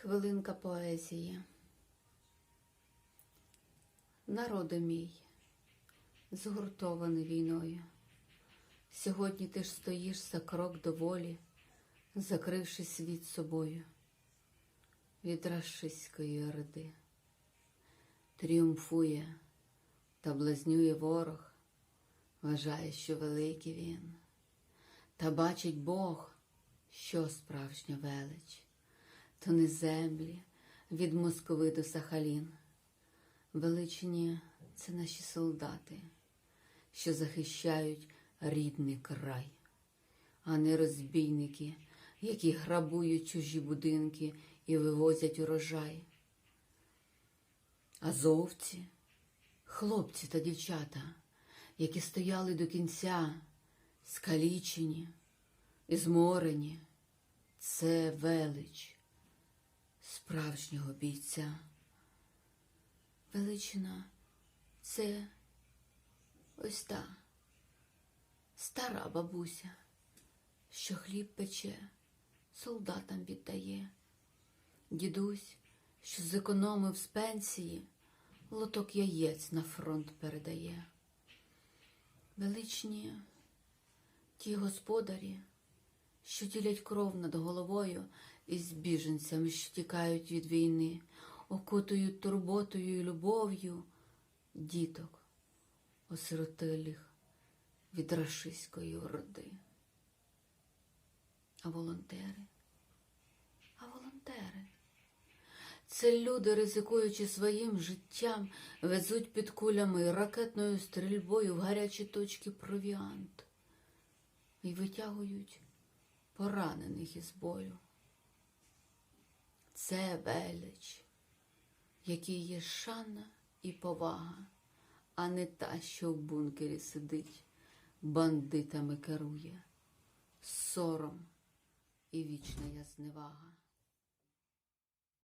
Хвилинка поезії. Народи мій, згуртований війною. Сьогодні ти ж стоїш за крок до волі, закривши світ собою від рашистської орди. Тріумфує та блазнює ворог, вважає, що великий він, та бачить Бог, що справжня велич, то не землі від Москови до Сахалін. Величні це наші солдати, що захищають рідний край, а не розбійники, які грабують чужі будинки і вивозять урожай. Азовці, хлопці та дівчата, які стояли до кінця, скалічені і зморені, це велич справжнього бійця. Величина це ось та стара бабуся, що хліб пече, солдатам віддає. Дідусь, що зекономив з пенсії, лоток яєць на фронт передає. Величні ті господарі, що ділять кров над головою із біженцями, що тікають від війни, окутують турботою і любов'ю діток, осиротилих від рашистської орди. А волонтери, а волонтери. Це люди, ризикуючи своїм життям, везуть під кулями ракетною стрільбою в гарячі точки провіант і витягують поранених із бою. Це велич, який є шана і повага, а не та, що в бункері сидить, бандитами керує, сором і вічна язневага.